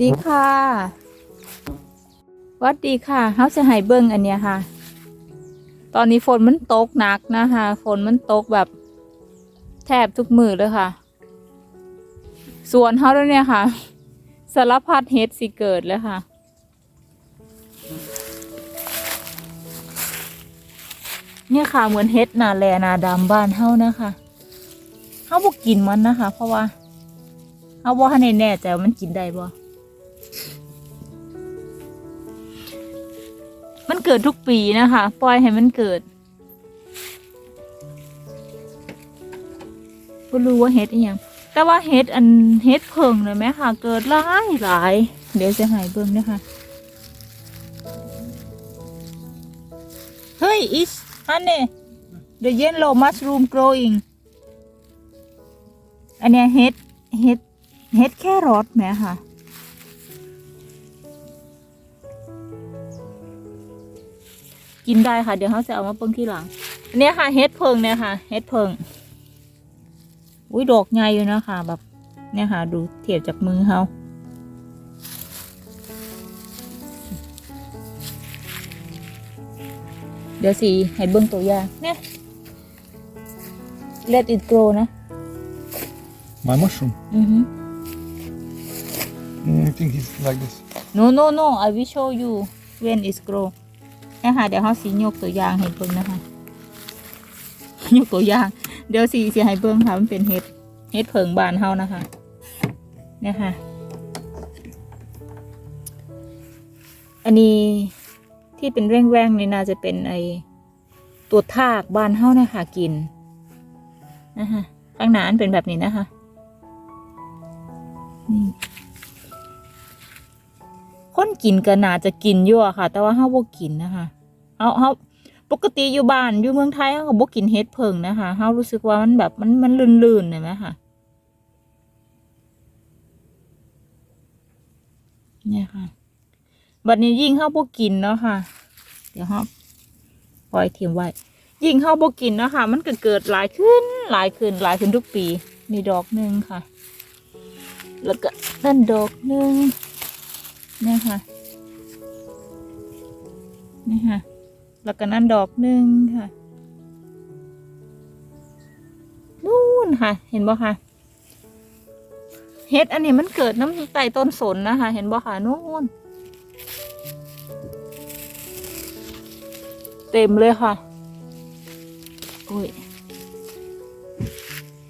ดีค่ะ วัดดีค่ะเฮาจะให้เบิ่งอันเนี้ยค่ะ ตอนนี้ฝนมันตกหนักนะคะฝนมันตกแบบ แทบทุกมือเลยค่ะ สวนเฮาแล้วเนี่ยค่ะสารพัดเฮ็ดสิเกิดเลยค่ะ เนี่ยค่ะเหมือนเฮ็ดนาแลนาดำบ้านเฮานะคะเฮาบ่กินมันนะคะ เพราะว่าเฮาบ่ทันแน่ใจว่ามันกินได้บ่ มันเกิดทุกปีนะคะ ปล่อยให้มันเกิดบ่รู้ว่าเฮ็ดอีหยัง แต่ว่าเฮ็ดอันเฮ็ดเพิงเลยไหมค่ะ เกิดหลายหลาย เดี๋ยวจะให้เบิ่งนะคะเฮ้ย is honey the yellow mushroom growing อันเนี้ยเฮ็ดเฮ็ดเฮ็ดแค่รสไหมค่ะ กินได้ค่ะ เดี๋ยวเขาจะเอามาเปิ้งที่หลังอันเนี้ยค่ะเฮ็ดเพิงเนี่ยค่ะเฮ็ดเพิงอุ้ยดอกใหญ่อยู่นะคะแบบ เนี่ยค่ะ ดูเทียบจากมือเขาเดี๋ยวสิให้เบิ้งตัวอย่างเนี่ย let it grow นะ My mushroom. อือฮึ Mm, I think it's like this. no no no I will show you when it's grow นะคะเดี๋ยวเขาสียกตัวอย่างให้เบิ่งนะคะยกตัวอย่าง เดี๋ยวสีสีให้เบิ่งค่ะมันเป็นเห็ดเห็ดเผิงบานเฮานะคะเนี่ยค่ะ อันนี้ที่เป็นแว่งๆนี่น่าจะเป็นไอตัวทากบานเฮานะคะกินนะคะข้างหน้านเป็นแบบนี้นะคะนี่ คนกินก็น่าจะกินอยู่อะค่ะ แต่ว่าเฮาบ่กินนะคะเฮาเฮาปกติอยู่บ้านอยู่เมืองไทยเฮาก็บ่กินเห็ดเพิงนะคะเฮารู้สึกว่ามันแบบมันมันลื่นๆเห็นไหมค่ะเนี่ยค่ะบัดนี้ยิ่งเฮาบ่กินเนาะค่ะ เดี๋ยวเฮาปล่อยทิ้งไว้ ยิ่งเฮาบ่กินเนาะค่ะ มันก็เกิดหลายขึ้นหลายขึ้นหลายขึ้นทุกปีนี่ดอกหนึงค่ะ แล้วก็นั่นดอกหนึง เนี่ยค่ะนี่ค่ะ แล้วก็นั่นดอกหนึ่งค่ะ นู่นค่ะ เห็นบ่ค่ะเฮ็ดอันนี้มันเกิดน้ำใต้ต้นสนนะคะ เห็นบ่ค่ะ นู่น เต็มเลยค่ะโอ้ย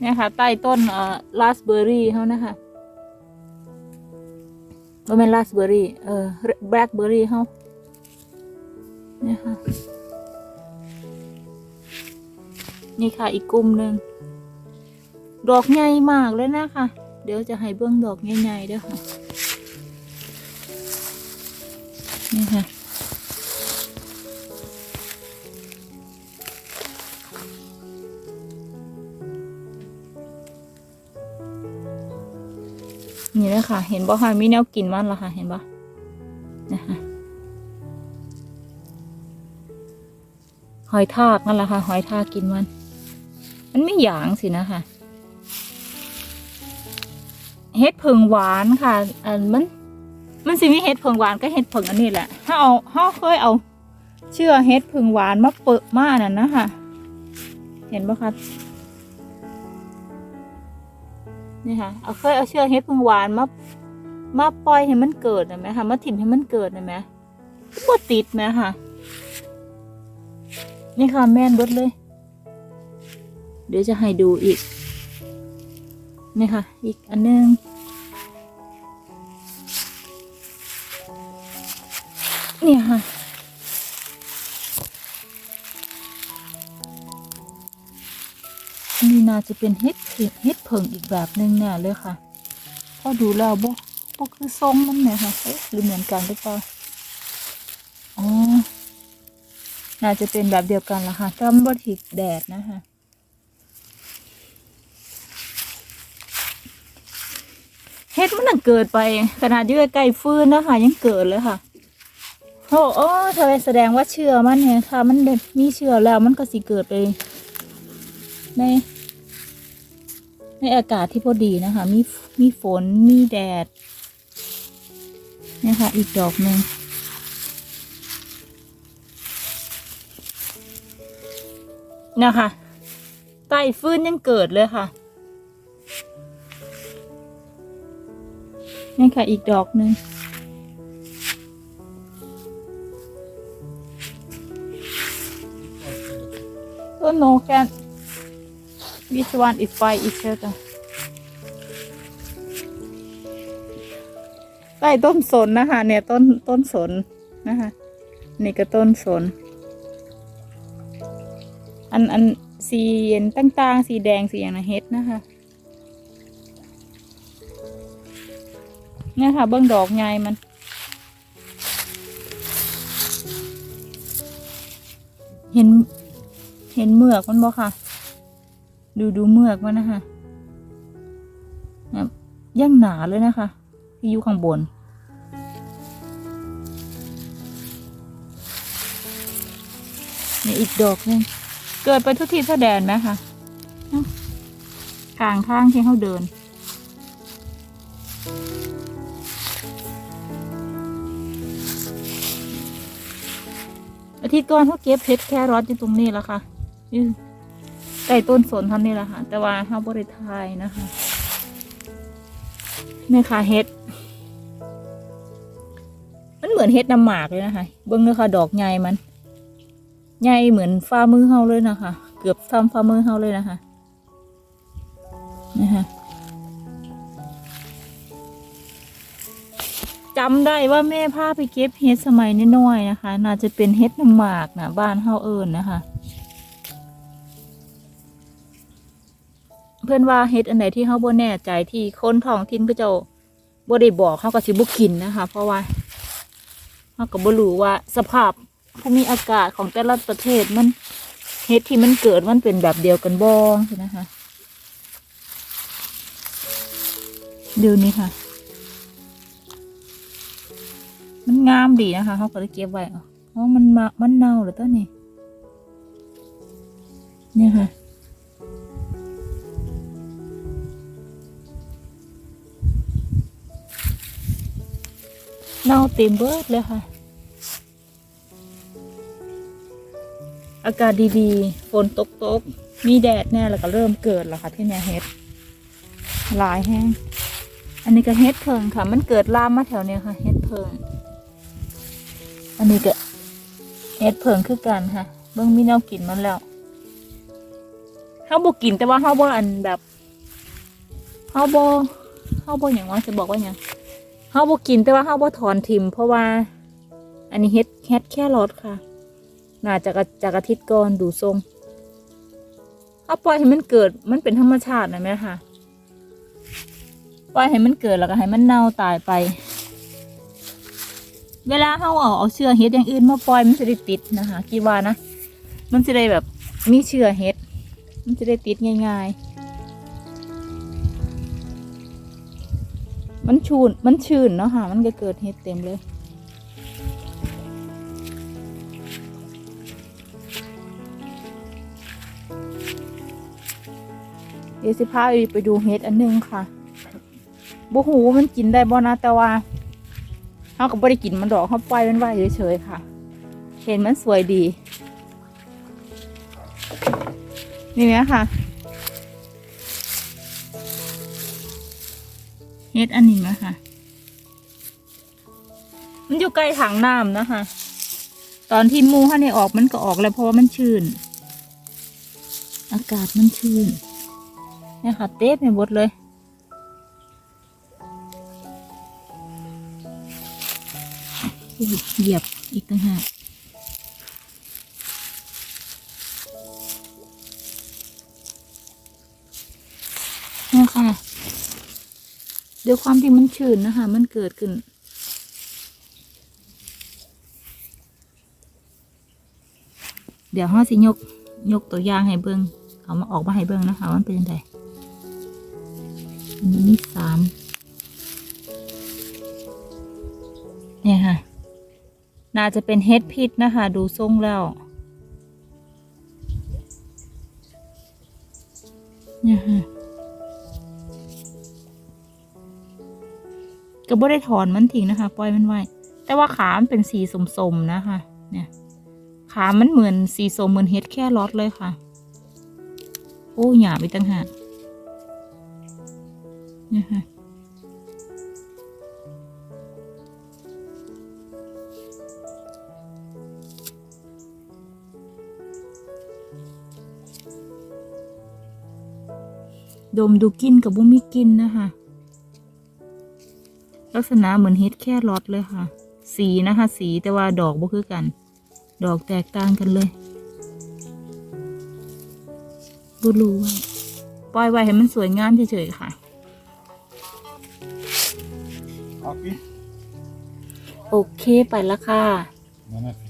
เนี่ยค่ะ ใต้ต้นเอ่อราสเบอร์รี่เขานะคะ ว่าเป็นราสเบอร์รี่ เออแบล็คเบอร์รี่เขาเนี่ยค่ะ นี่ค่ะอีกกลุ่มหนึ่ง ดอกใหญ่มากเลยนะคะเดี๋ยวจะให้เบื้องดอกใหญ่ๆเด้วยค่ะ นี่ค่ะ ค่ะ เห็นบ่ค่ะมีแนวกินมันละค่ะ เห็นบ่นะคะหอยทากนั่นแหละค่ะ หอยทากกินมัน มันไม่หยางสินะคะเห็ดเพิงหวานค่ะ อันมัน มันสิมีเห็ดเพิงหวานก็เห็ดเพิงอันนี้แหละถ้าเอาถ้าเคยเอา เชื่อเห็ดเพิงหวานมาเปิดมานั่นนะคะเห็นบ่คะ นี่ค่ะเอาเคยเอาเชือกเฮ็ดพึ่งหวานมามาปล่อยให้มันเกิดนะไหมคะมาถิ่มให้มันเกิดนะไหมบ่ติดไหมค่ะ นี่ค่ะแม่นบดเลย เดี๋ยวจะให้ดูอีก นี่ค่ะ อีกอันหนึงเนี่ยค่ะาจะเป็นเห็ดเห็ดเห็ดเผิงอีกแบบหนึ่งแน่เลยค่ะพอดูแล้วบ่บ่คือทรงมันไหมคะเอ๊ะหรือเหมือนกันหรือเปล่าอ๋อน่าจะเป็นแบบเดียวกันละค่ะแต่มันบ่ถิกแดดนะคะเฮ็ดมันน่ะเกิดไปขนาดอยู่ใกล้ฟื้นนะคะยังเกิดเลยค่ะโอ้โอ้ทำไมแสดงว่าเชื่อมันเนี่ยค่ะ มันมีเชื่อแล้วมันก็สิเกิดไปใน ในอากาศที่พอดีนะคะ มีมีฝนมีแดดนี่ยค่ะอีกดอกหนึ่งนะคะใต้ฟื้นยังเกิดเลยค่ะนี่ค่ะอีกดอกหนึ่งต้นโนแกน which one is by each other ใต้ต้นสนนะคะ เนี่ยต้นต้นสนนะคะ นี่ก็ต้นสน อันอันสีเย็นต่างๆ สีแดงสีอย่างนะเฮ็ดนะคะเนี่ยค่ะ เบื้องดอกใหญ่มันเห็น เห็นเมือกมันบ่ค่ะ ดูดูเมือกมันนะคะย่างหนาเลยนะคะ ที่อยู่ข้างบน นี่อีกดอกหนึงเกิดไปทุกที่ทั่วแดนไหมคะกลางทางที่เขาเดิน อาทิตย์ก่อนเขาเก็บเพชรแครอทอยู่ตรงนี้แล้วค่ะอยู่ ใต้ต้นสนท่านนี่แหละค่ะ แต่ว่าเขาบริทายนะคะนี่ค่ะเฮ็ด มันเหมือนเฮ็ดน้ำหมากเลยนะคะ เบิ้งเนื้อค่ะ ดอกใหญ่มัน ใหญ่เหมือนฝ่ามือเฮาเลยนะคะ เกือบทำฝ่ามือเฮาเลยนะคะนะคะจำได้ว่าแม่พาไปเก็บเฮ็ดสมัยน้อยๆนะคะ น่าจะเป็นเฮ็ดน้ำหมากนะบ้านเฮาเอิญนะคะ เพื่อนว่าเฮ็ดอันไหนที่เฮาบ่แน่ใจที่คนท้องถิ่นก็จ้าบ่ได้บอกเฮาก็สิบ่กินนะคะ เพราะว่าเฮาก็บ่รู้ว่าสภาพภูมิอากาศของแต่ละประเทศมันเฮ็ดที่มันเกิดมันเป็นแบบเดียวกันบ่ใช่นะคะดูนี่ค่ะ มันงามดีนะคะเขาก็เลยเก็บไว้อ๋อมันมามันเน่าหรือต้นนี่เนี่ยค่ะ เน่าเต็มเบิดเลยค่ะ อากาศดีๆ ฝนตกตกๆมีแดดแน่แล้วก็เริ่มเกิดแล้วค่ะที่เนี่ยเฮ็ดหลายแห้ง อันนี้ก็เฮ็ดเพิงค่ะ มันเกิดลามมาแถวเนี้ยค่ะเฮ็ดเพิง อันนี้ก็เฮ็ดเพิงคือกันค่ะ เบิ่งมีแนวกินมันแล้วเฮาบ่กินแต่ว่าเฮาบ่อันแบบเฮาบ่เฮาบ่หยังว่าจะบอกว่าหยังาบ่กินแต่ว่าเฮาบ่ถอนทิมเพราะว่า อันนี้เฮ็ดเฮ็ดแค่รสค่ะ น่าจะกจากอาทิตย์ก่อนดูทรงเอาปล่อยให้มันเกิดมันเป็นธรรมชาตินะแม่ค่ะ ปล่อยให้มันเกิดแล้วก็ให้มันเน่าตายไป เวลาเขาเอาเอาเชื้อเห็ดอย่างอื่นมาปล่อยมันจะได้ติดนะคะคิดว่านะ มันจะได้แบบมีเชื้อเห็ด มันจะได้ติดง่ายๆ มันชูนมันชื้นเนาะค่ะ มันก็เกิดเห็ดเต็มเลย เดี๋ยวสิพาไปดูเห็ดอันหนึงค่ะบ่หูมันกินได้บ่นะแต่ว่าเขาก็บ่ได้กินมันดอกเขาปล่อยมันไว้เฉยๆค่ะ เห็นมันสวยดี นี่ไหมค่ะ เฮ็ดอันนี้ไหมค่ะมันอยู่ใกล้ถังน้ำนะคะ ตอนที่หมูเขาเนี่ยออกมันก็ออกแล้วเพราะว่ามันชื้น อากาศมันชื้นเนี่ยค่ะเต็มไปหมดเลยเหยียบอีกต่างหาก ด้วยความที่มันชื้นนะคะ มันเกิดขึ้น เดี๋ยวห้าสิยกยกตัวอย่างให้เบิงเอามาออกมาให้เบิงนะคะมันเป็นยังไงอันนี้สามเนี่ยค่ะ น่าจะเป็นเฮดพิษนะคะ ดูทรงแล้ว เนี่ยค่ะ ก็บ่ได้ถอนมันทิ้งนะคะ ปล่อยมันไว้ แต่ว่าขามันเป็นสีสมๆนะคะ เนี่ย ขามันเหมือนสีสมเหมือนเฮ็ดแค่รอดเลยค่ะ โอ้หยาบไปตั้งหากนี่ค่ะดมดูกลินกับบุมีกินนะคะ ลักษณะเหมือนเฮ็ดแค่รอดเลยค่ะ สีนะคะ สีแต่ว่าดอกบ่คือกัน ดอกแตกต่างกันเลยบ่รู้ว่าปล่อยไว้ให้มันสวยงามเฉยๆค่ะ Happy? โอเคไปแล้วค่ะ Magnifique.